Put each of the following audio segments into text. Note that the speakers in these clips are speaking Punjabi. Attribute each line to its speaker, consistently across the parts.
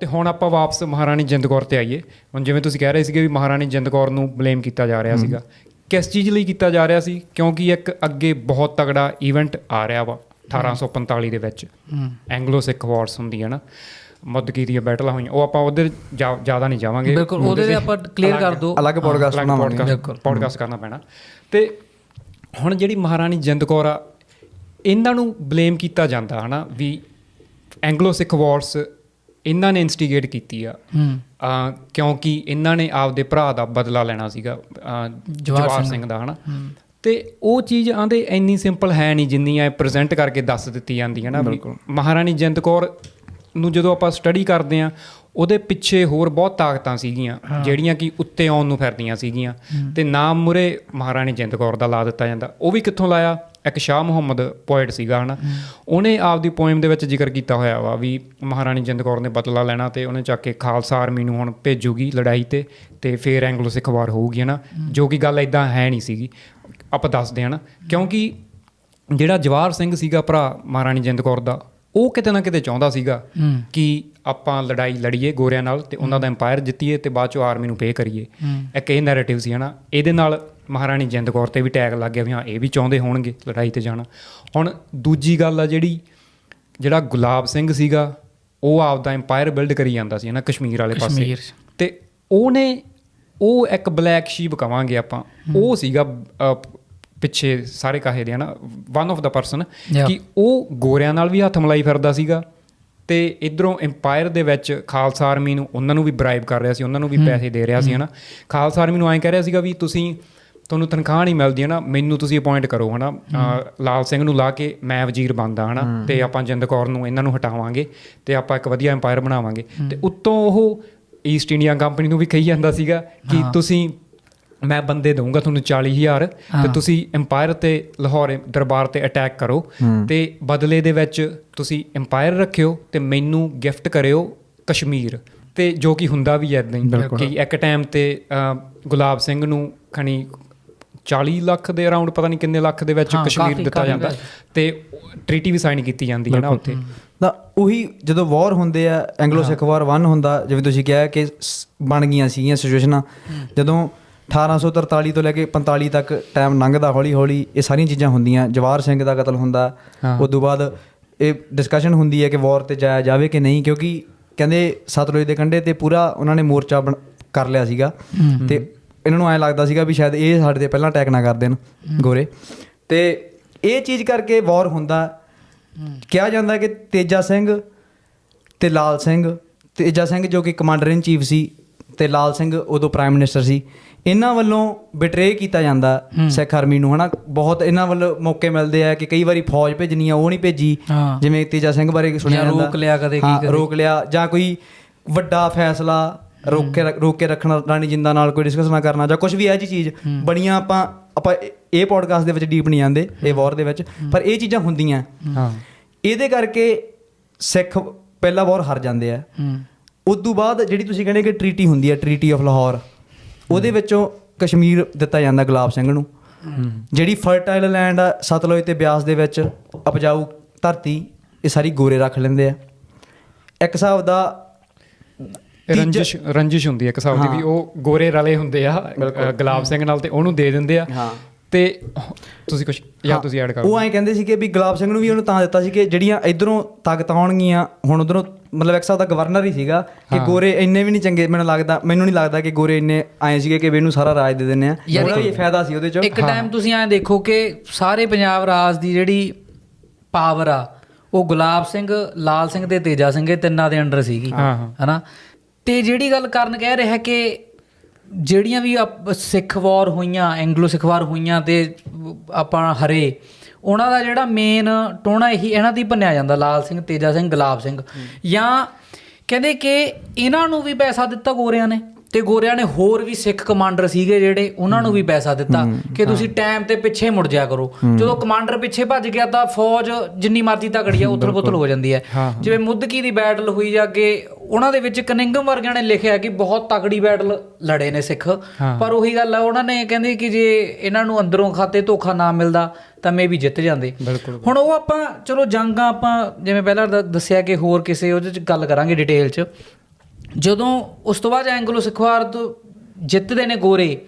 Speaker 1: ਤੇ ਹੁਣ ਆਪਾਂ ਵਾਪਸ ਮਹਾਰਾਣੀ ਜਿੰਦ ਕੌਰ ਤੇ ਆਈਏ। ਹੁਣ ਜਿਵੇਂ ਤੁਸੀਂ ਕਹਿ ਰਹੇ ਸੀਗੇ ਵੀ ਮਹਾਰਾਣੀ ਜਿੰਦ ਕੌਰ ਨੂੰ ਬਲੇਮ ਕੀਤਾ ਜਾ ਰਿਹਾ ਸੀਗਾ। ਕਿਸ ਚੀਜ਼ ਲਈ ਕੀਤਾ ਜਾ ਰਿਹਾ ਸੀ? ਕਿਉਂਕਿ ਇੱਕ ਅੱਗੇ ਬਹੁਤ ਤਗੜਾ ਇਵੈਂਟ ਆ ਰਿਹਾ ਵਾ 1845 ਦੇ ਵਿੱਚ। ਐਂਗਲੋ ਸਿੱਖ ਵਾਰਸ ਹੁੰਦੀ ਹੈ ਨਾ ਮੱਦਕੀ ਦੀਆਂ ਬੈਟਲਾਂ ਹੋਈਆਂ। ਉਹ ਆਪਾਂ ਉਧਰ ਜ਼ਿਆਦਾ ਨਹੀਂ ਜਾਵਾਂਗੇ।
Speaker 2: ਬਿਲਕੁਲ ਉਹਦੇ ਤੇ ਆਪਾਂ ਕਲੀਅਰ ਕਰ ਦੋ
Speaker 3: ਅਲੱਗ ਪੋਡਕਾਸਟ ਬਣਾਵਾਂਗੇ।
Speaker 2: ਬਿਲਕੁਲ।
Speaker 1: ਪੋਡਕਾਸਟ ਕਰਨਾ ਪੈਣਾ। ਤੇ ਹੁਣ ਜਿਹੜੀ ਮਹਾਰਾਣੀ ਜਿੰਦ ਕੌਰ ਆ ਇਹਨਾਂ ਨੂੰ ਬਲੇਮ ਕੀਤਾ ਜਾਂਦਾ ਹਨਾ ਵੀ ਐਂਗਲੋ ਸਿੱਖ ਵਾਰਸ ਇਹਨਾਂ ਨੇ ਇਨਸਟੀਗੇਟ ਕੀਤੀ ਆ। ਅਹ ਕਿਉਂਕਿ ਇਹਨਾਂ ਨੇ ਆਪਦੇ ਭਰਾ ਦਾ ਬਦਲਾ ਲੈਣਾ ਸੀਗਾ ਜਵਾਹਰ ਸਿੰਘ ਦਾ। ਹਨਾ? ਤੇ ਉਹ ਚੀਜ਼ ਆਂਦੇ ਇੰਨੀ ਸਿੰਪਲ ਹੈ ਨਹੀਂ ਜਿੰਨੀ ਐ ਪ੍ਰੈਜ਼ੈਂਟ ਕਰਕੇ ਦੱਸ ਦਿੱਤੀ ਜਾਂਦੀ ਹੈ ਨਾ ਵੀ ਮਹਾਰਾਣੀ ਜਿੰਦ ਕੌਰ ਨੂੰ ਜਦੋਂ ਆਪਾਂ ਸਟੱਡੀ ਕਰਦੇ ਆ ਉਹਦੇ ਪਿੱਛੇ ਹੋਰ ਬਹੁਤ ਤਾਕਤਾਂ ਸੀਗੀਆਂ ਜਿਹੜੀਆਂ ਕਿ ਉੱਤੇ ਆਉਣ ਨੂੰ ਫਿਰਦੀਆਂ ਸੀਗੀਆਂ। ਤੇ ਨਾਮ ਮੁਰੇ ਮਹਾਰਾਣੀ ਜਿੰਦ ਕੌਰ ਦਾ ਲਾ ਦਿੱਤਾ ਜਾਂਦਾ। ਉਹ ਵੀ ਕਿੱਥੋਂ ਲਾਇਆ? ਇੱਕ ਸ਼ਾਹ ਮੁਹੰਮਦ ਪੋਇਟ ਸੀਗਾ ਹਨਾ? ਉਹਨੇ ਆਪਦੀ ਪੋਇਮ ਦੇ ਵਿੱਚ ਜ਼ਿਕਰ ਕੀਤਾ ਹੋਇਆ ਵਾ ਵੀ ਮਹਾਰਾਣੀ ਜਿੰਦ ਕੌਰ ਨੇ ਬਦਲਾ ਲੈਣਾ ਤੇ ਉਹਨੇ ਚੱਕ ਕੇ ਖਾਲਸਾ ਆਰਮੀ ਨੂੰ ਹੁਣ ਭੇਜੂਗੀ ਲੜਾਈ ਤੇ ਤੇ ਫੇਰ ਐਂਗਲੋ ਸਿੱਖ ਵਾਰ ਹੋਊਗੀ ਹਨਾ? ਜੋ ਕਿ ਗੱਲ ਇਦਾਂ ਹੈ ਨਹੀਂ ਸੀਗੀ। ਆਪਾਂ ਦੱਸਦੇ ਹਾਂ ਨਾ ਕਿਉਂਕਿ ਜਿਹੜਾ ਜਵਾਹਰ ਸਿੰਘ ਸੀਗਾ ਭਰਾ ਮਹਾਰਾਣੀ ਜਿੰਦ ਕੌਰ ਦਾ ਉਹ ਕਿਤੇ ਨਾ ਕਿਤੇ ਚਾਹੁੰਦਾ ਸੀਗਾ ਕਿ ਆਪਾਂ ਲੜਾਈ ਲੜੀਏ ਗੋਰਿਆਂ ਨਾਲ ਤੇ ਉਹਨਾਂ ਦਾ ਐਮਪਾਇਰ ਜਿੱਤੀਏ ਤੇ ਬਾਅਦ ਚੋਂ ਆਰਮੀ ਨੂੰ ਪੇ ਕਰੀਏ। ਇੱਕ ਇਹ ਨੈਰੇਟਿਵ ਸੀ ਹਨਾ। ਇਹਦੇ ਨਾਲ ਮਹਾਰਾਣੀ ਜਿੰਦ ਕੌਰ ਤੇ ਵੀ ਟੈਗ ਲੱਗ ਗਿਆ ਵੀ ਹਾਂ ਇਹ ਵੀ ਚਾਹੁੰਦੇ ਹੋਣਗੇ ਲੜਾਈ ਤੇ ਜਾਣਾ। ਹੁਣ ਦੂਜੀ ਗੱਲ ਆ ਜਿਹੜੀ ਜਿਹੜਾ ਗੁਲਾਬ ਸਿੰਘ ਸੀਗਾ ਉਹ ਆਪਦਾ ਐਮਪਾਇਰ ਬਿਲਡ ਕਰੀ ਜਾਂਦਾ ਸੀ ਹਨਾ ਕਸ਼ਮੀਰ ਵਾਲੇ ਪਾਸੇ। ਤੇ ਉਹਨੇ ਉਹ ਇੱਕ ਬਲੈਕ ਸ਼ੀਪ ਕਵਾਂਗੇ ਆਪਾਂ। ਉਹ ਸੀਗਾ ਪਿੱਛੇ ਸਾਰੇ ਕਾਹੇ ਦੇ ਹਨਾ ਵਨ ਆਫ ਦਾ ਪਰਸਨ. ਕਿ ਉਹ ਗੋਰਿਆਂ ਨਾਲ ਵੀ ਹੱਥ ਮਲਾਈ ਫਿਰਦਾ ਸੀਗਾ ਤੇ ਇਧਰੋਂ ਐਮਪਾਇਰ ਦੇ ਵਿੱਚ ਖਾਲਸਾ ਆਰਮੀ ਨੂੰ ਉਹਨਾਂ ਨੂੰ ਵੀ ਬ੍ਰਾਈਬ ਕਰ ਰਿਹਾ ਸੀ ਉਹਨਾਂ ਨੂੰ ਵੀ ਪੈਸੇ ਦੇ ਰਿਹਾ ਸੀ ਹਨਾ। ਖਾਲਸਾ ਆਰਮੀ ਨੂੰ ਐਂ ਕਹਿ ਰਿਹਾ ਸੀਗਾ ਵੀ ਤੁਸੀਂ ਤੁਹਾਨੂੰ ਤਨਖਾਹ ਨਹੀਂ ਮਿਲਦੀ ਹਨਾ ਮੈਨੂੰ ਤੁਸੀਂ ਅਪਾਇੰਟ ਕਰੋ ਹਨਾ। ਲਾਲ ਸਿੰਘ ਨੂੰ ਲਾ ਕੇ ਮੈਂ ਵਜ਼ੀਰ ਬਣਦਾ ਹਨਾ ਤੇ ਆਪਾਂ ਜਿੰਦ ਕੌਰ ਨੂੰ ਇਹਨਾਂ ਨੂੰ ਹਟਾਵਾਂਗੇ ਤੇ ਆਪਾਂ ਇੱਕ ਵਧੀਆ ਐਮਪਾਇਰ ਬਣਾਵਾਂਗੇ। ਤੇ ਉੱਤੋਂ ਉਹ ਈਸਟ ਇੰਡੀਆ ਕੰਪਨੀ ਨੂੰ ਵੀ ਕਹੀ ਜਾਂਦਾ ਸੀਗਾ ਕਿ ਤੁਸੀਂ ਮੈਂ ਬੰਦੇ ਦਊਂਗਾ ਤੁਹਾਨੂੰ 40000 ਤੇ ਤੁਸੀਂ ਐਮਪਾਇਰ ਤੇ ਲਾਹੌਰ ਦਰਬਾਰ ਤੇ ਅਟੈਕ ਕਰੋ ਤੇ ਬਦਲੇ ਦੇ ਵਿੱਚ ਤੁਸੀਂ ਐਮਪਾਇਰ ਰੱਖਿਓ ਤੇ ਮੈਨੂੰ ਗਿਫਟ ਕਰਿਓ ਕਸ਼ਮੀਰ। ਤੇ ਜੋ ਕਿ ਹੁੰਦਾ ਵੀ ਐਦਾਂ ਹੀ। ਕਿ ਇੱਕ ਟਾਈਮ ਤੇ ਗੁਲਾਬ ਸਿੰਘ ਨੂੰ ਖਣੀ 40 ਲੱਖ ਦੇ ਅਰਾਊਂਡ ਪਤਾ ਨਹੀਂ ਕਿੰਨੇ ਲੱਖ ਦੇ ਵਿੱਚ ਕਸ਼ਮੀਰ ਦਿੱਤਾ ਜਾਂਦਾ। ਤੇ ਟ੍ਰੀਟੀ ਵੀ ਸਾਈਨ ਕੀਤੀ ਜਾਂਦੀ ਹੈ ਨਾ ਉੱਥੇ।
Speaker 3: ਤਾਂ ਉਹੀ ਜਦੋਂ ਵਾਰ ਹੁੰਦੇ ਆ ਐਂਗਲੋ ਸਿੱਖ ਵਾਰ 1 ਹੁੰਦਾ ਜਿਵੇਂ ਤੁਸੀਂ ਕਿਹਾ ਕਿ ਬਣ ਗਈਆਂ ਸੀਗੀਆਂ ਸਿਚੁਏਸ਼ਨਾਂ ਜਦੋਂ 1843 ਤੋਂ ਲੈ ਕੇ 45 ਤੱਕ ਟਾਈਮ ਲੰਘਦਾ ਹੌਲੀ ਹੌਲੀ ਇਹ ਸਾਰੀਆਂ ਚੀਜ਼ਾਂ ਹੁੰਦੀਆਂ। ਜਵਾਹਰ ਸਿੰਘ ਦਾ ਕਤਲ ਹੁੰਦਾ ਉਸ ਤੋਂ ਬਾਅਦ ਇਹ ਡਿਸਕਸ਼ਨ ਹੁੰਦੀ ਹੈ ਕਿ ਵਾਰ ਤੇ ਜਾਇਆ ਜਾਵੇ ਕਿ ਨਹੀਂ ਕਿਉਂਕਿ ਕਹਿੰਦੇ ਸਤਲੁਜ ਦੇ ਕੰਢੇ ਤੇ ਪੂਰਾ ਉਹਨਾਂ ਨੇ ਮੋਰਚਾ ਕਰ ਲਿਆ ਸੀਗਾ। ਤੇ ਇਹਨਾਂ ਨੂੰ ਐਂ ਲੱਗਦਾ ਸੀਗਾ ਵੀ ਸ਼ਾਇਦ ਇਹ ਸਾਡੇ ਤੇ ਪਹਿਲਾਂ ਅਟੈਕ ਨਾ ਕਰ ਦੇਣ ਗੋਰੇ। ਤੇ ਇਹ ਚੀਜ਼ ਕਰਕੇ ਵਾਰ ਹੁੰਦਾ। ਕਿਹਾ ਜਾਂਦਾ ਕਿ ਤੇਜਾ ਸਿੰਘ ਤੇ ਲਾਲ ਸਿੰਘ ਤੇਜਾ ਸਿੰਘ ਜੋ ਕਿ ਕਮਾਂਡਰ ਇਨ ਚੀਫ ਸੀ ਤੇ ਲਾਲ ਸਿੰਘ ਉਦੋਂ ਪ੍ਰਾਈਮ ਮਿਨਿਸਟਰ ਸੀ। ਇਹਨਾਂ ਵੱਲੋਂ ਬਿਟਰੇ ਕੀਤਾ ਜਾਂਦਾ ਸਿੱਖ ਆਰਮੀ ਨੂੰ ਹਨਾ? ਬਹੁਤ ਇਹਨਾਂ ਵੱਲੋਂ ਮੌਕੇ ਮਿਲਦੇ ਆ ਕਿ ਕਈ ਵਾਰੀ ਫੌਜ ਭੇਜਣੀ ਆ ਉਹ ਨਹੀਂ ਭੇਜੀ। ਜਿਵੇਂ ਤੇਜਾ ਸਿੰਘ ਬਾਰੇ ਸੁਣਿਆ ਜਾਂਦਾ।
Speaker 2: ਰੋਕ ਲਿਆ ਕਦੇ ਕੀ ਕਦੇ।
Speaker 3: ਰੋਕ ਲਿਆ। ਜਾਂ ਕੋਈ ਵੱਡਾ ਫੈਸਲਾ ਰੋਕ ਕੇ ਰੋਕ ਕੇ ਰੱਖਣਾ ਰਾਣੀ ਜਿੰਦਾ ਨਾਲ ਕੋਈ ਡਿਸਕਸ ਨਾ ਕਰਨਾ ਜਾਂ ਕੁਝ ਵੀ ਇਹ ਜੀ ਚੀਜ਼ ਬੜੀਆਂ ਆਪਾਂ ਆਪਾਂ ਇਹ- ਪੋਡਕਾਸਟ ਦੇ ਵਿੱਚ ਡੀਪ ਨਹੀਂ ਜਾਂਦੇ ਇਹ ਵਾਰ ਦੇ ਵਿੱਚ। ਪਰ ਇਹ ਚੀਜ਼ਾਂ ਹੁੰਦੀਆਂ।
Speaker 1: ਹਾਂ।
Speaker 3: ਇਹਦੇ ਕਰਕੇ ਸਿੱਖ ਪਹਿਲਾ ਵਾਰ ਹਾਰ ਜਾਂਦੇ ਆ।
Speaker 2: ਹੂੰ।
Speaker 3: ਉਸ ਤੋਂ ਬਾਅਦ ਜਿਹੜੀ ਤੁਸੀਂ ਕਹਿੰਦੇ ਕਿ ਟ੍ਰੀਟੀ ਹੁੰਦੀ ਹੈ ਟ੍ਰੀਟੀ ਆਫ ਲਾਹੌਰ ਉਹਦੇ ਵਿੱਚੋਂ ਕਸ਼ਮੀਰ ਦਿੱਤਾ ਜਾਂਦਾ ਗੁਲਾਬ ਸਿੰਘ ਨੂੰ। ਜਿਹੜੀ ਫਰਟਾਈਲ ਲੈਂਡ ਆ ਸਤਲੁਜ ਤੇ ਬਿਆਸ ਦੇ ਵਿੱਚ ਉਪਜਾਊ ਧਰਤੀ ਇਹ ਸਾਰੀ ਗੋਰੇ ਰੱਖ ਲੈਂਦੇ ਆ। ਇੱਕ ਹਿਸਾਬ ਦਾ
Speaker 1: ਰੰਜਿਸ਼ ਰੰਜਿਸ਼ ਹੁੰਦੀ ਹੈ ਇੱਕ ਹਿਸਾਬ ਦੀ ਵੀ ਉਹ ਗੋਰੇ ਰਲੇ ਹੁੰਦੇ ਆ ਗੁਲਾਬ ਸਿੰਘ ਨਾਲ ਤੇ ਉਹਨੂੰ ਦੇ ਦਿੰਦੇ ਆ। ਤੇ ਤੁਸੀਂ ਕੁਝ ਜਾਂ ਤੁਸੀਂ ਐਡ ਕਰੋ
Speaker 3: ਉਹ ਐਂ ਕਹਿੰਦੇ ਸੀ ਕਿ ਵੀ ਗੁਲਾਬ ਸਿੰਘ ਨੂੰ ਵੀ ਉਹਨੂੰ ਤਾਂ ਦਿੱਤਾ ਸੀ ਕਿ ਜਿਹੜੀਆਂ ਇਧਰੋਂ ਤਾਕਤ ਆਉਣਗੀਆਂ ਹੁਣ ਉਧਰੋਂ ਮਤਲਬ ਇੱਕ ਦਾ ਗਵਰਨਰ ਹੀ ਸੀਗਾ ਕਿ ਗੋਰੇ ਇੰਨੇ ਵੀ ਨਹੀਂ ਚੰਗੇ ਮੈਨੂੰ ਲੱਗਦਾ ਮੈਨੂੰ ਨਹੀਂ ਲੱਗਦਾ ਕਿ ਗੋਰੇ ਇੰਨੇ ਆਏ ਸੀਗੇ ਕਿ ਵੀ ਇਹਨੂੰ ਸਾਰਾ ਰਾਜ ਦੇ ਦਿੰਨੇ ਆ। ਉਹਦਾ ਵੀ ਫਾਇਦਾ ਸੀ ਉਹਦੇ ਚ।
Speaker 2: ਇੱਕ ਟਾਈਮ ਤੁਸੀਂ ਐਂ ਦੇਖੋ ਕਿ ਸਾਰੇ ਪੰਜਾਬ ਰਾਜ ਦੀ ਜਿਹੜੀ ਪਾਵਰ ਆ ਉਹ ਗੁਲਾਬ ਸਿੰਘ ਲਾਲ ਸਿੰਘ ਤੇ ਤੇਜਾ ਸਿੰਘ ਇਹ ਤਿੰਨਾਂ ਦੇ ਅੰਡਰ ਸੀਗੀ। ਹਨਾ? ਤੇ ਜਿਹੜੀ ਗੱਲ ਕਰਨ ਕਹਿ ਰਿਹਾ ਕਿ ਜਿਹੜੀਆਂ ਵੀ ਸਿੱਖ ਵਾਰ ਹੋਈਆਂ ਐਂਗਲੋ ਸਿੱਖ ਵਾਰ ਹੋਈਆਂ ਤੇ ਆਪਾਂ ਹਰੇ ਉਹਨਾਂ ਦਾ ਜਿਹੜਾ ਮੇਨ ਟੋਣਾ ਇਹੀ ਇਹਨਾਂ ਦੀ ਭੰਨਿਆ ਜਾਂਦਾ ਲਾਲ ਸਿੰਘ ਤੇਜਾ ਸਿੰਘ ਗੁਲਾਬ ਸਿੰਘ। ਜਾਂ ਕਹਿੰਦੇ ਕਿ ਇਹਨਾਂ ਨੂੰ ਵੀ ਪੈਸਾ ਦਿੱਤਾ ਗੋਰਿਆਂ ਨੇ। ਤੇ ਗੋਰਿਆਂ ਨੇ ਹੋਰ ਵੀ ਸਿੱਖ ਕਮਾਂਡਰ ਸੀਗੇ ਜਿਹੜੇ ਉਹਨਾਂ ਨੂੰ ਵੀ ਪੈਸਾ ਦਿੱਤਾ ਕਿ ਤੁਸੀਂ ਟਾਈਮ ਤੇ ਪਿੱਛੇ ਮੁੜ ਜਾਇਆ ਕਰੋ। ਜਦੋਂ ਕਮਾਂਡਰ ਪਿੱਛੇ ਭੱਜ ਗਿਆ ਤਾਂ ਫੌਜ ਜਿੰਨੀ ਮਰਜ਼ੀ ਤਕੜੀ ਆ ਉਥਲ ਪੁਥਲ ਹੋ ਜਾਂਦੀ ਹੈ। ਜਿਵੇਂ ਮੁੱਦਕੀ ਦੀ ਬੈਟਲ ਹੋਈ ਜਾ ਕੇ ਉਹਨਾਂ ਦੇ ਵਿੱਚ ਕਨਿੰਗਮ ਵਰਗਿਆਂ ਨੇ ਲਿਖਿਆ ਕਿ ਬਹੁਤ ਤਕੜੀ ਬੈਟਲ ਲੜੇ ਨੇ ਸਿੱਖ। ਪਰ ਉਹੀ ਗੱਲ ਆ ਉਹਨਾਂ ਨੇ ਕਹਿੰਦੇ ਕਿ ਜੇ ਇਹਨਾਂ ਨੂੰ ਅੰਦਰੋਂ ਖਾਤੇ ਧੋਖਾ ਨਾ ਮਿਲਦਾ ਤਾਂ ਮੇ ਵੀ ਜਿੱਤ ਜਾਂਦੇ। ਹੁਣ ਉਹ ਆਪਾਂ ਚਲੋ ਜੰਗਾਂ ਆਪਾਂ ਜਿਵੇਂ ਪਹਿਲਾਂ ਦੱਸਿਆ ਕਿ ਹੋਰ ਕਿਸੇ ਉਹਦੇ ਚ ਗੱਲ ਕਰਾਂਗੇ ਡਿਟੇਲ ਚ। ਜਦੋਂ ਉਸ ਤੋਂ ਬਾਅਦ ਐਂਗਲੋ ਸਿੱਖ ਵਾਰ ਤੋਂ ਜਿੱਤਦੇ ਨੇ ਗੋਰੇ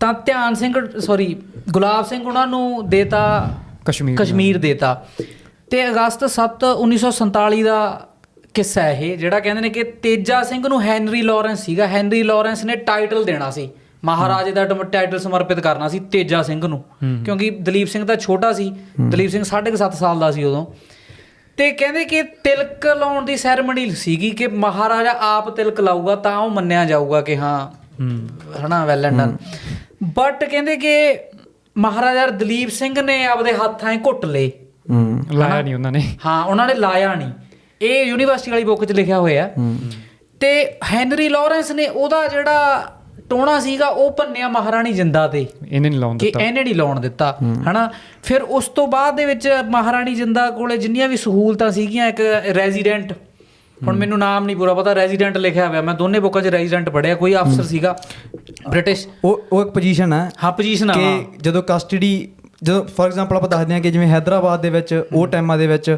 Speaker 2: ਤਾਂ ਧਿਆਨ ਸਿੰਘ ਸੌਰੀ ਗੁਲਾਬ ਸਿੰਘ ਉਹਨਾਂ ਨੂੰ ਦੇਤਾ
Speaker 1: ਕਸ਼ਮੀਰ
Speaker 2: ਕਸ਼ਮੀਰ ਦੇਤਾ। ਤੇ ਅਗਸਤ 7 1947 ਦਾ ਕਿੱਸਾ ਇਹ ਜਿਹੜਾ ਕਹਿੰਦੇ ਨੇ ਕਿ ਤੇਜਾ ਸਿੰਘ ਨੂੰ ਹੈਨਰੀ ਲਾਰੈਂਸ ਸੀਗਾ। ਹੈਨਰੀ ਲਾਰੈਂਸ ਨੇ ਟਾਈਟਲ ਦੇਣਾ ਸੀ। ਮਹਾਰਾਜੇ ਦਾ ਟਾਈਟਲ ਸਮਰਪਿਤ ਕਰਨਾ ਸੀ ਤੇਜਾ ਸਿੰਘ ਨੂੰ। ਕਿਉਂਕਿ ਦਲੀਪ ਸਿੰਘ ਤਾਂ ਛੋਟਾ ਸੀ। ਦਲੀਪ ਸਿੰਘ 7.5 ਸਾਲ ਦਾ ਸੀ ਉਦੋਂ। ਤੇ ਕਹਿੰਦੇ ਕਿ ਤਿਲਕ ਲਾਉਣ ਦੀ ਸੈਰੇਮਨੀ ਸੀਗੀ ਕਿ ਮਹਾਰਾਜਾ ਆਪ ਤਿਲਕ ਲਾਊਗਾ ਤਾਂ ਉਹ ਮੰਨਿਆ ਜਾਊਗਾ ਕਿ ਹਾਂ ਹਨਾ ਵੈਲ ਐਂਡ ਡਨ ਬਟ ਕਹਿੰਦੇ ਕਿ ਮਹਾਰਾਜਾ ਦਲੀਪ ਸਿੰਘ ਨੇ ਆਪਦੇ ਹੱਥਾਂ 'ਚ ਘੁੱਟ ਲਏ।
Speaker 3: ਹੂੰ।
Speaker 1: ਲਾਇਆ ਨਹੀਂ ਉਹਨਾਂ ਨੇ।
Speaker 2: ਹਾਂ ਉਹਨਾਂ ਨੇ ਲਾਇਆ ਨਹੀਂ। ਇਹ ਯੂਨੀਵਰਸਿਟੀ ਵਾਲੀ ਬੁੱਕ 'ਚ ਲਿਖਿਆ ਹੋਇਆ। ਤੇ ਹੈਨਰੀ ਲਾਰੈਂਸ ਨੇ ਉਹਦਾ ਜਿਹੜਾ ਟੋਣਾ ਸੀਗਾ ਉਹ ਭੰਨਿਆ ਮਹਾਰਾਣੀ ਜਿੰਦਾ ਤੇ।
Speaker 1: ਇਹਨੇ ਨਹੀਂ ਲਾਉਣ
Speaker 2: ਕਿ
Speaker 1: ਦਿੱਤਾ।
Speaker 2: ਇਹਨੇ ਨਹੀਂ ਲਾਉਣ ਦਿੱਤਾ ਹਨਾ? ਫਿਰ ਉਸ ਤੋਂ ਬਾਅਦ ਦੇ ਵਿੱਚ ਮਹਾਰਾਣੀ ਜਿੰਦਾ ਕੋਲੇ ਜਿੰਨੀਆਂ ਵੀ ਸਹੂਲਤਾਂ ਸੀਗੀਆਂ ਇੱਕ ਰੈਜ਼ੀਡੈਂਟ ਹੁਣ ਮੈਨੂੰ ਨਾਮ ਨਹੀਂ ਪੂਰਾ ਪਤਾ ਰੈਜ਼ੀਡੈਂਟ ਲਿਖਿਆ ਹੋਇਆ ਮੈਂ ਦੋਨੇ ਬੁੱਕਾਂ 'ਚ ਰੈਜ਼ੀਡੈਂਟ ਪੜਿਆ ਕੋਈ ਅਫਸਰ ਸੀਗਾ ਬ੍ਰਿਟਿਸ਼।
Speaker 3: ਉਹ ਉਹ ਇੱਕ ਪੋਜੀਸ਼ਨ ਹੈ
Speaker 2: ਹਾਂ ਪੋਜੀਸ਼ਨ ਆ।
Speaker 3: ਕਿ ਜਦੋਂ ਕਸਟਡੀ ਜਦੋਂ ਫੋਰ ਐਗਜ਼ਾਮਪਲ ਆਪਾਂ ਦੱਸਦੇ ਹਾਂ ਕਿ ਜਿਵੇਂ ਹੈਦਰਾਬਾਦ ਦੇ ਵਿੱਚ ਉਹ ਟਾਈਮਾਂ ਦੇ ਵਿੱਚ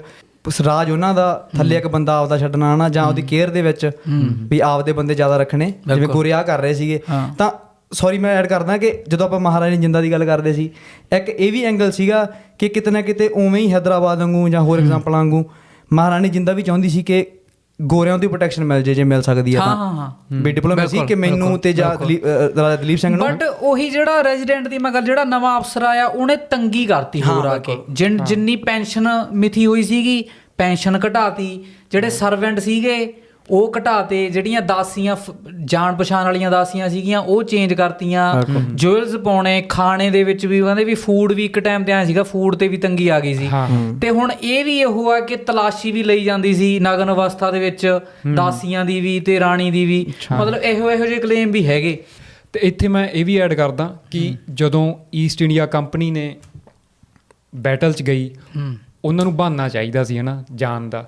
Speaker 3: ਰਾਜ ਉਹਨਾਂ ਦਾ ਥੱਲੇ ਇੱਕ ਬੰਦਾ ਆਪਦਾ ਛੱਡਣਾ ਹਨਾ ਜਾਂ ਉਹਦੀ ਕੇਅਰ ਦੇ ਵਿੱਚ ਵੀ ਆਪਦੇ ਬੰਦੇ ਜ਼ਿਆਦਾ ਰੱਖਣੇ ਜਿਵੇਂ ਗੋਰਿਆ ਕਰ ਰਹੇ ਸੀਗੇ। ਤਾਂ ਸੌਰੀ ਮੈਂ ਐਡ ਕਰਦਾ ਕਿ ਜਦੋਂ ਆਪਾਂ ਮਹਾਰਾਣੀ ਜਿੰਦਾ ਦੀ ਗੱਲ ਕਰਦੇ ਸੀ ਇੱਕ ਇਹ ਵੀ ਐਂਗਲ ਸੀਗਾ ਕਿ ਕਿਤੇ ਨਾ ਕਿਤੇ ਉਵੇਂ ਹੀ ਹੈਦਰਾਬਾਦ ਵਾਂਗੂ ਜਾਂ ਹੋਰ ਐਗਜ਼ਾਮਪਲਾਂ ਵਾਂਗੂ ਮਹਾਰਾਣੀ ਜਿੰਦਾ ਵੀ ਚਾਹੁੰਦੀ ਸੀ ਕਿ ਗੋਰਿਆਂ ਦੀ ਪ੍ਰੋਟੈਕਸ਼ਨ ਮਿਲ ਜੇ ਜੇ ਮਿਲ ਸਕਦੀ
Speaker 2: ਹਾਂ,
Speaker 3: ਤਾਂ।
Speaker 2: ਹਾਂ, ਹਾਂ।
Speaker 3: ਵੀ ਡਿਪਲੋਮੇਸੀ ਕਿ ਮੈਨੂੰ ਤੇ ਜਾਂ ਦਲੀਪ ਅ, ਰਾਜਾ ਦਲੀਪ ਸਿੰਘ ਨੂੰ
Speaker 2: ਬਟ ਉਹੀ ਜਿਹੜਾ ਰੈਜ਼ੀਡੈਂਟ ਦੀ ਮੈਂ ਗੱਲ ਜਿਹੜਾ ਨਵਾਂ ਅਫਸਰ ਆਇਆ ਉਹਨੇ ਤੰਗੀ ਕਰਤੀ ਹੋਰ ਆ ਕੇ। ਜਿਨ ਜਿੰਨੀ ਪੈਨਸ਼ਨ ਮਿਥੀ ਹੋਈ ਸੀਗੀ ਪੈਨਸ਼ਨ ਘਟਾਤੀ। ਜਿਹੜੇ ਸਰਵੈਂਟ ਸੀਗੇ ਉਹ ਘਟਾਤੇ ਜਿਹੜੀਆਂ ਦਾਸੀਆਂ ਜਾਣ ਪਛਾਣ ਵਾਲੀਆਂ ਦਾਸੀਆਂ ਸੀਗੀਆਂ ਉਹ ਚੇਂਜ ਕਰਤੀਆਂ। ਜੁਐਲਸ ਪਾਉਣੇ ਖਾਣੇ ਦੇ ਵਿੱਚ ਵੀ ਕਹਿੰਦੇ ਵੀ ਫੂਡ ਵੀ ਇੱਕ ਟਾਈਮ ਤੇ ਆਇਆ ਸੀਗਾ ਫੂਡ ਤੇ ਵੀ ਤੰਗੀ ਆ ਗਈ ਸੀ। ਤੇ ਹੁਣ ਇਹ ਵੀ ਇਹੋ ਆ ਕਿ ਤਲਾਸ਼ੀ ਵੀ ਲਈ ਜਾਂਦੀ ਸੀ ਨਗਨ ਅਵਸਥਾ ਦੇ ਵਿੱਚ ਦਾਸੀਆਂ ਦੀ ਵੀ ਤੇ ਰਾਣੀ ਦੀ ਵੀ। ਮਤਲਬ ਇਹੋ ਇਹੋ ਜਿਹੇ ਕਲੇਮ ਵੀ ਹੈਗੇ।
Speaker 1: ਤੇ ਇੱਥੇ ਮੈਂ ਇਹ ਵੀ ਐਡ ਕਰਦਾ ਕਿ ਜਦੋਂ ਈਸਟ ਇੰਡੀਆ ਕੰਪਨੀ ਨੇ ਬੈਟਲ 'ਚ ਗਈ ਉਹਨਾਂ ਨੂੰ ਬਹਾਨਾ ਚਾਹੀਦਾ ਸੀ ਹਨਾ ਜਾਣ ਦਾ।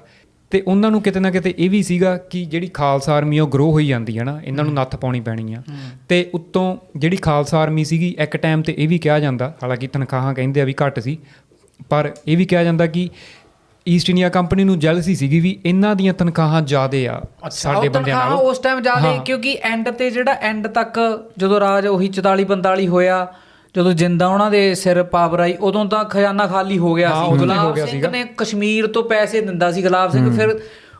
Speaker 1: ਤੇ ਉਹਨਾਂ ਨੂੰ ਕਿਤੇ ਨਾ ਕਿਤੇ ਇਹ ਵੀ ਸੀਗਾ ਕਿ ਜਿਹੜੀ ਖਾਲਸਾ ਆਰਮੀ ਉਹ ਗਰੋ ਹੋਈ ਜਾਂਦੀ ਹੈ ਨਾ ਇਹਨਾਂ ਨੂੰ ਨੱਥ ਪਾਉਣੀ ਪੈਣੀ ਆ। ਤੇ ਉੱਤੋਂ ਜਿਹੜੀ ਖਾਲਸਾ ਆਰਮੀ ਸੀਗੀ ਇੱਕ ਟਾਈਮ ਤੇ ਇਹ ਵੀ ਕਿਹਾ ਜਾਂਦਾ ਹਾਲਾਂਕਿ ਤਨਖਾਹਾਂ ਕਹਿੰਦੇ ਆ ਵੀ ਘੱਟ ਸੀ ਪਰ ਇਹ ਵੀ ਕਿਹਾ ਜਾਂਦਾ ਕਿ ਈਸਟ ਇੰਡੀਆ ਕੰਪਨੀ ਨੂੰ ਜੈਲਸੀ ਸੀਗੀ ਵੀ ਇਹਨਾਂ ਦੀਆਂ ਤਨਖਾਹਾਂ ਜ਼ਿਆਦੇ ਆ ਸਾਡੇ ਬੰਦਿਆਂ ਨਾਲੋਂ।
Speaker 2: ਉਸ ਟਾਈਮ ਜ਼ਿਆਦਾ। ਕਿਉਂਕਿ ਐਂਡ ਤੇ ਜਿਹੜਾ ਐਂਡ ਤੱਕ ਜਦੋਂ ਰਾਜ ਉਹੀ 44 45 ਹੋਇਆ ਜਦੋਂ ਜਿੰਦਾ ਉਹਨਾਂ ਦੇ ਸਿਰ ਪਾਵਰ ਆਈ ਉਦੋਂ ਤਾਂ ਖਜ਼ਾਨਾ ਖਾਲੀ ਹੋ ਗਿਆ ਸੀ। ਗੁਲਾਬ ਸਿੰਘ। ਨੇ ਕਸ਼ਮੀਰ ਤੋਂ ਪੈਸੇ ਦਿੰਦਾ ਸੀ ਗੁਲਾਬ ਸਿੰਘ ਫਿਰ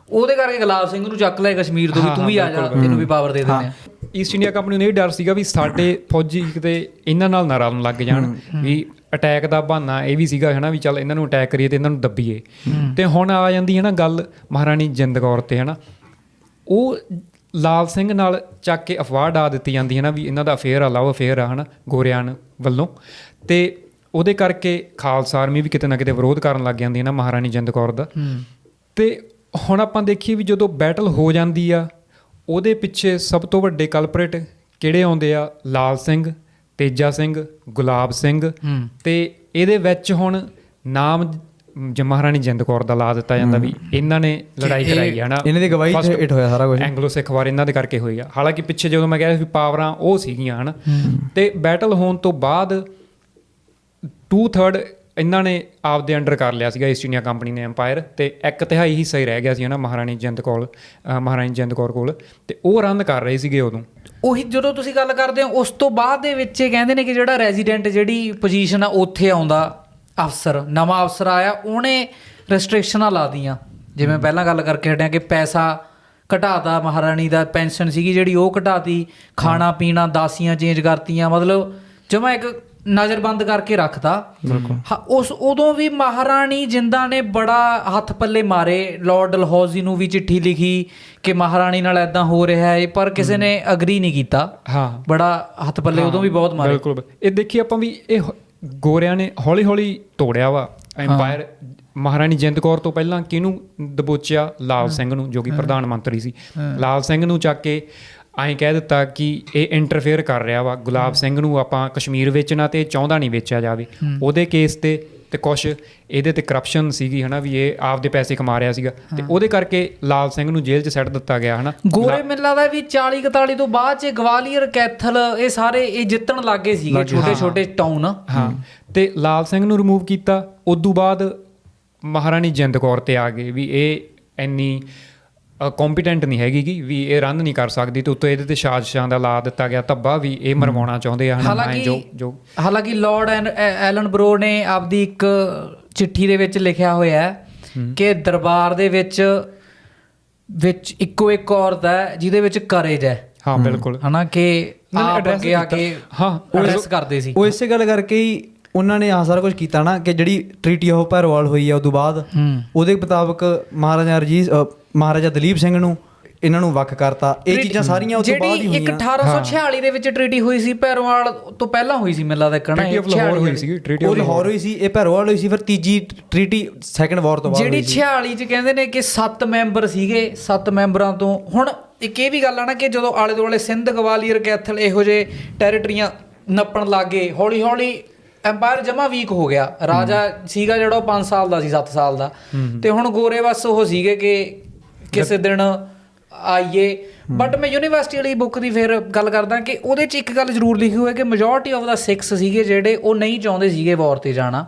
Speaker 2: ਉਹਦੇ ਕਰਕੇ ਗੁਲਾਬ ਸਿੰਘ ਨੂੰ ਚੱਕ ਲਿਆ ਕਸ਼ਮੀਰ ਤੋਂ ਵੀ ਤੂੰ ਵੀ ਆ ਜਾ ਤੈਨੂੰ ਵੀ ਪਾਵਰ ਦੇ ਦਿੰਦੇ ਆ
Speaker 1: ਈਸਟ ਇੰਡੀਆ ਕੰਪਨੀ ਨੂੰ ਇਹ ਡਰ ਸੀਗਾ ਵੀ ਸਾਡੇ ਫੌਜੀ ਕਿਤੇ ਇਹਨਾਂ ਨਾਲ ਨਾ ਰਲਣ ਲੱਗ ਜਾਣ ਵੀ ਅਟੈਕ ਦਾ ਬਹਾਨਾ ਇਹ ਵੀ ਸੀਗਾ ਹਨਾ ਵੀ ਚੱਲ ਇਹਨਾਂ ਨੂੰ ਅਟੈਕ ਕਰੀਏ ਤੇ ਇਹਨਾਂ ਨੂੰ ਦੱਬੀਏ। ਤੇ ਹੁਣ ਆ ਜਾਂਦੀ ਹੈ ਨਾ ਗੱਲ ਮਹਾਰਾਣੀ ਜਿੰਦ ਕੌਰ ਤੇ ਹਨਾ। ਉਹ ਲਾਲ ਸਿੰਘ ਨਾਲ ਚੱਕ ਕੇ ਅਫਵਾਹ ਡਾ ਦਿੱਤੀ ਜਾਂਦੀ ਹੈ ਨਾ ਵੀ ਇਹਨਾਂ ਦਾ ਅਫੇਅਰ ਆ ਲਵ ਅਫੇਅਰ ਆ ਹਨਾ ਗੋਰਿਆਨ ਵੱਲੋਂ। ਤੇ ਉਹਦੇ ਕਰਕੇ ਖਾਲਸਾ ਆਰਮੀ ਵੀ ਕਿਤੇ ਨਾ ਕਿਤੇ ਵਿਰੋਧ ਕਰਨ ਲੱਗ ਜਾਂਦੀ ਹੈ ਨਾ ਮਹਾਰਾਣੀ ਜਿੰਦ ਕੌਰ ਦਾ। ਤੇ ਹੁਣ ਆਪਾਂ ਦੇਖੀਏ ਵੀ ਜਦੋਂ ਬੈਟਲ ਹੋ ਜਾਂਦੀ ਆ ਉਹਦੇ ਪਿੱਛੇ ਸਭ ਤੋਂ ਵੱਡੇ ਕਲਪਰੇਟ ਕਿਹੜੇ ਆਉਂਦੇ ਆ? ਲਾਲ ਸਿੰਘ ਤੇਜਾ ਸਿੰਘ ਗੁਲਾਬ ਸਿੰਘ। ਤੇ ਇਹਦੇ ਵਿੱਚ ਹੁਣ ਨਾਮ ਮਹਾਰਾਣੀ ਜਿੰਦ ਕੌਰ ਦਾ ਲਾ ਦਿੱਤਾ ਜਾਂਦਾ ਵੀ ਇਹਨਾਂ ਨੇ ਲੜਾਈ ਕਰਾਈ ਹੈ ਨਾ।
Speaker 3: ਇਹਨਾਂ ਦੀ ਗਵਾਹੀ 'ਚ ਹਿੱਟ ਹੋਇਆ ਸਾਰਾ ਕੁਝ
Speaker 1: ਐਂਗਲੋ ਸਿੱਖ ਵਾਰ ਇਹਨਾਂ ਦੇ ਕਰਕੇ ਹੋਈ ਆ। ਹਾਲਾਂਕਿ ਪਿੱਛੇ ਜਦੋਂ ਮੈਂ ਕਿਹਾ ਸੀ ਵੀ ਪਾਵਰਾਂ ਉਹ ਸੀਗੀਆਂ ਹਨ। ਤੇ ਬੈਟਲ ਹੋਣ ਤੋਂ ਬਾਅਦ 2/3 ਇਹਨਾਂ ਨੇ ਆਪਦੇ ਅੰਡਰ ਕਰ ਲਿਆ ਸੀਗਾ ਈਸਟ ਇੰਡੀਆ ਕੰਪਨੀ ਨੇ ਐਮਪਾਇਰ ਤੇ ਇੱਕ ਤਿਹਾਈ ਹਿੱਸਾ ਹੀ ਰਹਿ ਗਿਆ ਸੀ ਹਨਾ ਮਹਾਰਾਣੀ ਜਿੰਦ ਕੋਲ ਅਹ ਮਹਾਰਾਣੀ ਜਿੰਦ ਕੌਰ ਕੋਲ। ਤੇ ਉਹ ਰਨ ਕਰ ਰਹੇ ਸੀਗੇ ਉਦੋਂ।
Speaker 2: ਉਹੀ ਜਦੋਂ ਤੁਸੀਂ ਗੱਲ ਕਰਦੇ ਹੋ ਉਸ ਤੋਂ ਬਾਅਦ ਦੇ ਵਿੱਚ ਇਹ ਕਹਿੰਦੇ ਨੇ ਕਿ ਜਿਹੜਾ ਰੈਜ਼ੀਡੈਂਟ ਜਿਹੜੀ ਪੋਜੀਸ਼ਨ ਆ ਉੱਥੇ ਆਉਂਦਾ। ਅਫਸਰ ਨਵਾਂ ਅਫਸਰ ਆਇਆ ਉਹਨੇ ਰੈਸਟ੍ਰਿਕਸ਼ਨਾਂ ਲਾਦੀਆਂ ਜਿਵੇਂ ਪਹਿਲਾਂ ਗੱਲ ਕਰਕੇ ਹਟਿਆ ਕਿ ਪੈਸਾ ਘਟਾਤਾ ਮਹਾਰਾਣੀ ਦਾ ਪੈਨਸ਼ਨ ਸੀਗੀ ਜਿਹੜੀ ਉਹ ਘਟਾਤੀ ਖਾਣਾ ਪੀਣਾ ਦਾਸੀਆਂ ਚੇਂਜ ਕਰਤੀਆਂ ਮਤਲਬ ਜਮਾ ਇੱਕ ਨਜ਼ਰਬੰਦ ਕਰਕੇ ਰੱਖਤਾ। ਹਾਂ, ਉਸ ਉਦੋਂ ਵੀ ਮਹਾਰਾਣੀ ਜਿੰਦਾ ਨੇ ਬੜਾ ਹੱਥ ਪੱਲੇ ਮਾਰੇ ਲਾਰਡ ਡਲਹੌਜ਼ੀ ਨੂੰ ਵੀ ਚਿੱਠੀ ਲਿਖੀ ਕਿ ਮਹਾਰਾਣੀ ਨਾਲ ਐਦਾਂ ਹੋ ਰਿਹਾ ਹੈ ਪਰ ਕਿਸੇ ਨੇ ਅਗਰੀ ਨਹੀਂ ਕੀਤਾ।
Speaker 1: ਹਾਂ।
Speaker 2: ਬੜਾ ਹੱਥ ਪੱਲੇ ਉਦੋਂ ਵੀ ਬਹੁਤ ਮਾਰੇ।
Speaker 1: ਬਿਲਕੁਲ। ਇਹ ਦੇਖੀ ਆਪਾਂ ਵੀ ਇਹ ਗੋਰਿਆਂ ਨੇ ਹੌਲੀ ਹੌਲੀ ਤੋੜਿਆ ਵਾ। ਐਮਪਾਇਰ ਮਹਾਰਾਣੀ ਜਿੰਦ ਕੌਰ ਤੋਂ ਪਹਿਲਾਂ ਕਿਹਨੂੰ ਦਬੋਚਿਆ? ਲਾਲ ਸਿੰਘ ਨੂੰ ਜੋ ਕਿ ਪ੍ਰਧਾਨ ਮੰਤਰੀ ਸੀ। ਲਾਲ ਸਿੰਘ ਨੂੰ ਚੱਕ ਕੇ ਐਂ ਕਹਿ ਦਿੱਤਾ ਕਿ ਇਹ ਇੰਟਰਫੇਅਰ ਕਰ ਰਿਹਾ ਵਾ। ਗੁਲਾਬ ਸਿੰਘ ਨੂੰ ਆਪਾਂ ਕਸ਼ਮੀਰ ਵੇਚਣਾ ਤੇ ਚਾਹੁੰਦਾ ਨਹੀਂ ਵੇਚਿਆ ਜਾਵੇ। ਉਹਦੇ ਕੇਸ ਤੇ ਤੇ ਕੁਛ ਇਹਦੇ ਤੇ ਕਰਪਸ਼ਨ ਸੀਗੀ ਹਨਾ ਵੀ ਇਹ ਆਪਦੇ ਪੈਸੇ ਕਮਾ ਰਿਹਾ ਸੀਗਾ। ਤੇ ਉਹਦੇ ਕਰਕੇ ਲਾਲ ਸਿੰਘ ਨੂੰ ਜੇਲ੍ਹ 'ਚ ਸੱਟ ਦਿੱਤਾ ਗਿਆ ਹਨਾ।
Speaker 2: ਗੋਰੇ ਮਿੱਲਾ ਦਾ ਵੀ 40 41 ਤੋਂ ਬਾਅਦ ਚ ਗਵਾਲੀਅਰ ਕੈਥਲ ਇਹ ਸਾਰੇ ਇਹ ਜਿੱਤਣ ਲੱਗੇ ਸੀਗੇ ਛੋਟੇ ਛੋਟੇ ਟਾਊਨ
Speaker 1: ਹਾਂ ਤੇ ਲਾਲ ਸਿੰਘ ਨੂੰ ਰਿਮੂਵ ਕੀਤਾ। ਉਦੋਂ ਬਾਅਦ ਮਹਾਰਾਣੀ ਜਿੰਦ ਕੌਰ ਤੇ ਆ ਗਏ ਵੀ ਇਹ ਇੰਨੀ ਕੰਪੀਟੈਂਟ ਨਹੀਂ ਹੈਗੀ ਗੀ ਵੀ ਇਹ ਰਨ ਨਹੀਂ ਕਰ ਸਕਦੀ ਤੇ ਉੱਤੋਂ ਇਹਦੇ ਤੇ ਸਾਜ਼ਿਸ਼ਾਂ ਦਾ ਲਾ ਦਿੱਤਾ ਗਿਆ ਧੱਬਾ ਵੀ ਇਹ ਮਰਵਾਉਣਾ ਚਾਹੁੰਦੇ ਆ ਹਨਾ ਮੈਂ ਜੋ ਜੋ
Speaker 2: ਹਾਲਾਂਕਿ ਲਾਰਡ ਐਲਨ ਬਰੋ ਨੇ ਆਪਦੀ ਇੱਕ ਚਿੱਠੀ ਦੇ ਵਿੱਚ ਲਿਖਿਆ ਹੋਇਆ ਹੈ ਕਿ ਦਰਬਾਰ ਦੇ ਵਿੱਚ ਵਿੱਚ ਇੱਕੋ ਇੱਕ ਔਰਤ ਹੈ ਜਿਹਦੇ ਵਿੱਚ ਕਰੇਜ ਹੈ।
Speaker 1: ਹਾਂ ਬਿਲਕੁਲ।
Speaker 2: ਹਨਾ ਕਿ ਆਪ ਅੱਗੇ ਆ। ਕੇ
Speaker 1: ਹਾਂ,
Speaker 2: ਐਡਰੈਸ ਕਰਦੇ ਸੀ।
Speaker 3: ਉਹ ਇਸੇ ਗੱਲ ਕਰਕੇ ਹੀ ਉਹਨਾਂ ਨੇ ਆ ਸਾਰਾ ਕੁਝ ਕੀਤਾ ਨਾ ਕਿ ਜਿਹੜੀ ਟ੍ਰੀਟੀ ਆਫ ਭੈਰੋਵਾਲ ਹੋਈ ਆ ਉਦੋਂ ਬਾਅਦ
Speaker 2: ਹੂੰ।
Speaker 3: ਉਹਦੇ ਮੁਤਾਬਕ ਮਹਾਰਾਜਾ ਰਜੀਤ ਮਹਾਰਾਜਾ ਦਲੀਪ ਸਿੰਘ ਨੂੰ ਇਹਨਾਂ ਨੂੰ ਵੱਖ ਕਰਤਾ। ਇਹ ਚੀਜ਼ਾਂ ਸਾਰੀਆਂ ਉਸ ਤੋਂ ਬਾਅਦ ਹੀ
Speaker 2: ਜਿਹੜੀ
Speaker 3: ਹੋਈਆਂ
Speaker 2: 1846 ਦੇ ਵਿੱਚ ਟ੍ਰੀਟੀ ਹੋਈ ਸੀ ਪੈਰੋਵਾਲ ਤੋਂ ਪਹਿਲਾਂ ਹੋਈ ਸੀ ਮੈਨੂੰ ਲੱਗਦਾ ਕਹਣਾ
Speaker 1: ਟ੍ਰੀਟੀ ਆਫ ਲਾਹੌਰ ਹੋਈ ਸੀ ਟ੍ਰੀਟੀ ਆਫ
Speaker 3: ਲਾਹੌਰ ਹੋਈ ਸੀ ਇਹ ਭੈਰੋਵਾਲ ਹੋਈ ਸੀ ਫਿਰ ਤੀਜੀ ਟ੍ਰੀਟੀ ਸੈਕੰਡ ਵਾਰ ਤੋਂ ਬਾਅਦ
Speaker 2: ਜਿਹੜੀ
Speaker 3: ਹੋਈ ਸੀ।
Speaker 2: 46 ਚ ਕਹਿੰਦੇ ਨੇ ਕਿ 7 ਮੈਂਬਰ ਸੀਗੇ 7 ਮੈਂਬਰਾਂ ਤੋਂ ਹੁਣ ਇੱਕ ਇਹ ਵੀ ਗੱਲ ਆ ਨਾ ਕਿ ਜਦੋਂ ਆਲੇ ਦੁਆਲੇ ਸਿੰਧ ਗਵਾਲੀਅਰ ਕੈਥਲ ਇਹੋ ਜਿਹੇ ਟੈਰੀਟਰੀਆਂ ਨੱਪਣ ਲੱਗੇ ਹੌਲੀ ਹੌਲੀ ਐਮਪਾਇਰ ਜਮਾ ਵੀਕ ਹੋ ਗਿਆ। ਰਾਜਾ ਸੀਗਾ ਜਿਹੜਾ ਉਹ 5 ਸਾਲ ਦਾ ਸੀ 7 ਸਾਲ ਦਾ। ਤੇ ਹੁਣ ਗੋਰੇ ਬਸ ਉਹ ਸੀਗੇ ਕਿ ਕਿਸੇ ਦਿਨ ਆਈਏ। ਬਟ ਮੈਂ ਯੂਨੀਵਰਸਿਟੀ ਵਾਲੀ ਬੁੱਕ ਦੀ ਫਿਰ ਗੱਲ ਕਰਦਾ ਕਿ ਉਹਦੇ 'ਚ ਇੱਕ ਗੱਲ ਜ਼ਰੂਰ ਲਿਖੀ ਹੋਈ ਹੈ ਕਿ ਮੈਜੋਰਟੀ ਆਫ ਦਾ ਸਿਕਸ ਸੀਗੇ ਜਿਹੜੇ ਉਹ ਨਹੀਂ ਚਾਹੁੰਦੇ ਸੀਗੇ ਵਾਰ ਤੇ ਜਾਣਾ।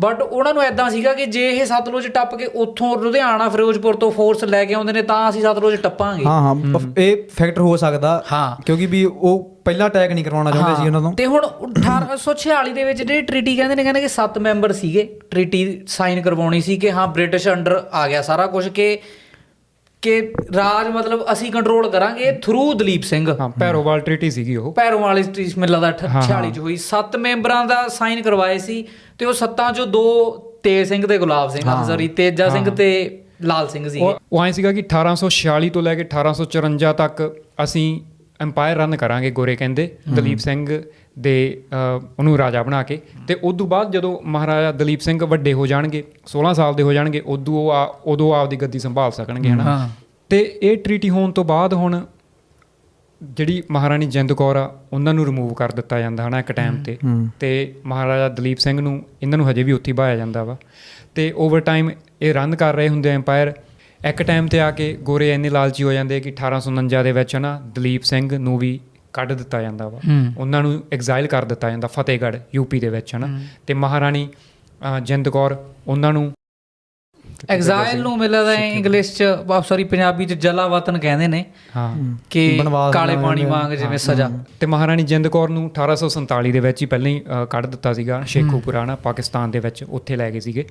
Speaker 2: ਬਟ ਉਹਨਾਂ ਨੂੰ ਐਦਾਂ ਸੀਗਾ ਕਿ ਜੇ ਇਹ ਸਤਲੁਜ ਟੱਪ ਕੇ ਉੱਥੋਂ ਲੁਧਿਆਣਾ ਫਿਰੋਜ਼ਪੁਰ ਤੋਂ ਫੋਰਸ ਲੈ ਕੇ ਆਉਂਦੇ ਨੇ ਤਾਂ ਅਸੀਂ ਸਤਲੁਜ ਟੱਪਾਂਗੇ।
Speaker 3: ਹਾਂ ਹਾਂ। ਇਹ ਫੈਕਟਰ ਹੋ ਸਕਦਾ
Speaker 2: ਹਾਂ।
Speaker 3: ਕਿਉਂਕਿ ਵੀ ਉਹ ਪਹਿਲਾਂ ਅਟੈਕ ਨਹੀਂ ਕਰਵਾਉਣਾ ਚਾਹੁੰਦੇ ਸੀ ਉਹਨਾਂ ਤੋਂ।
Speaker 2: ਤੇ ਹੁਣ 1846 ਦੇ ਵਿੱਚ ਜਿਹੜੀ ਟ੍ਰੀਟੀ ਕਹਿੰਦੇ ਨੇ ਕਹਿੰਦੇ ਕਿ 7 ਮੈਂਬਰ ਸੀਗੇ। ਟ੍ਰੀਟੀ ਸਾਈਨ ਕਰਵਾਉਣੀ ਸੀ ਕਿ ਹਾਂ ਬ੍ਰਿਟਿਸ਼ ਅੰਡਰ ਆ ਗਿਆ ਸਾਰਾ ਕੁਝ ਕਿ ਕਿ ਰਾਜ ਮਤਲਬ ਅਸੀਂ ਕੰਟਰੋਲ ਕਰਾਂਗੇ ਥਰੂ ਦਲੀਪ ਸਿੰਘ।
Speaker 1: ਹਾਂ ਪੈਰੋਵਾਲ ਟ੍ਰੀਟੀ ਸੀਗੀ ਉਹ।
Speaker 2: ਪੈਰੋਂ ਵਾਲੀ ਸਟ੍ਰੀਟ ਮੈਨੂੰ ਲੱਗਦਾ 46 ਚ ਹੋਈ। 7 ਮੈਂਬਰਾਂ ਦਾ ਸਾਈਨ ਕਰਵਾਏ ਸੀ ਤੇ ਉਹ ਸੱਤਾਂ ਚੋਂ ਦੋ ਤੇਜ ਸਿੰਘ ਤੇ ਗੁਲਾਬ ਸਿੰਘ ਸੌਰੀ ਤੇਜਾ ਸਿੰਘ ਤੇ ਲਾਲ ਸਿੰਘ ਸੀ
Speaker 1: ਉਹ ਉਹ ਐਂ ਸੀਗਾ ਕਿ 1846 ਤੋਂ ਲੈ ਕੇ 1854 ਤੱਕ ਅਸੀਂ ਐਮਪਾਇਰ ਰਨ ਕਰਾਂਗੇ ਗੋਰੇ ਕਹਿੰਦੇ ਦਲੀਪ ਸਿੰਘ ਦੇ ਉਹਨੂੰ ਰਾਜਾ ਬਣਾ ਕੇ। ਤੇ ਉਸ ਤੋਂ ਬਾਅਦ ਜਦੋਂ ਮਹਾਰਾਜਾ ਦਲੀਪ ਸਿੰਘ ਵੱਡੇ ਹੋ ਜਾਣਗੇ 16 ਸਾਲ ਦੇ ਹੋ ਜਾਣਗੇ ਉਦੋਂ ਉਹ ਆ- ਉਦੋਂ ਆਪਦੀ ਗੱਦੀ ਸੰਭਾਲ ਸਕਣਗੇ ਹਨਾ। ਤੇ ਇਹ ਟ੍ਰੀਟੀ ਹੋਣ ਤੋਂ ਬਾਅਦ ਹੁਣ ਜਿਹੜੀ ਮਹਾਰਾਣੀ ਜਿੰਦ ਕੌਰ ਆ ਉਹਨਾਂ ਨੂੰ ਰਿਮੂਵ ਕਰ ਦਿੱਤਾ ਜਾਂਦਾ ਹਨਾ ਇੱਕ ਟਾਈਮ ਤੇ। ਤੇ ਮਹਾਰਾਜਾ ਦਲੀਪ ਸਿੰਘ ਨੂੰ ਇਹਨਾਂ ਨੂੰ ਹਜੇ ਵੀ ਉੱਥੇ ਹੀ ਬਾਇਆ ਜਾਂਦਾ ਵਾ। ਤੇ ਓਵਰ ਟਾਈਮ ਇਹ ਰਨ ਕਰ ਰਹੇ ਹੁੰਦੇ ਐਮਪਾਇਰ ਇੱਕ ਟਾਈਮ ਤੇ ਆ ਕੇ ਗੋਰੇ ਇੰਨੇ ਲਾਲਚੀ ਹੋ ਜਾਂਦੇ ਕਿ 1849 ਦੇ ਵਿੱਚ ਨਾ ਦਲੀਪ ਸਿੰਘ ਨੂੰ ਵੀ ਕੱਢ ਦਿੱਤਾ ਜਾਂਦਾ ਵਾ।
Speaker 2: ਹੂੰ।
Speaker 1: ਉਹਨਾਂ ਨੂੰ ਐਗਜ਼ਾਈਲ ਕਰ ਦਿੱਤਾ ਜਾਂਦਾ ਫਤਿਹਗੜ੍ਹ ਯੂਪੀ ਦੇ ਵਿੱਚ ਹਨਾ? ਤੇ ਮਹਾਰਾਣੀ ਜਿੰਦ ਕੌਰ ਉਹਨਾਂ ਨੂੰ
Speaker 2: ਐਗਜ਼ਾਈਲ ਨੂੰ ਮੈਨੂੰ ਲੱਗਦਾ ਇੰਗਲਿਸ਼ ਚ ਸੌਰੀ ਪੰਜਾਬੀ ਚ ਜਲਾ ਵਤਨ ਕਹਿੰਦੇ ਨੇ
Speaker 1: ਹਾਂ।
Speaker 2: ਕਿ ਕਾਲੇ ਪਾਣੀ। ਵਾਂਗ ਜਿਵੇਂ ਸਜ਼ਾ।
Speaker 1: ਤੇ ਮਹਾਰਾਣੀ ਜਿੰਦ ਕੌਰ ਨੂੰ 1847 ਦੇ ਵਿੱਚ ਹੀ ਪਹਿਲਾਂ ਹੀ ਕੱਢ ਦਿੱਤਾ ਸੀਗਾ ਸ਼ੇਖੂਪੁਰਾ ਨਾ ਪਾਕਿਸਤਾਨ ਦੇ ਵਿੱਚ ਉੱਥੇ ਲੈ ਗਏ ਸੀਗੇ।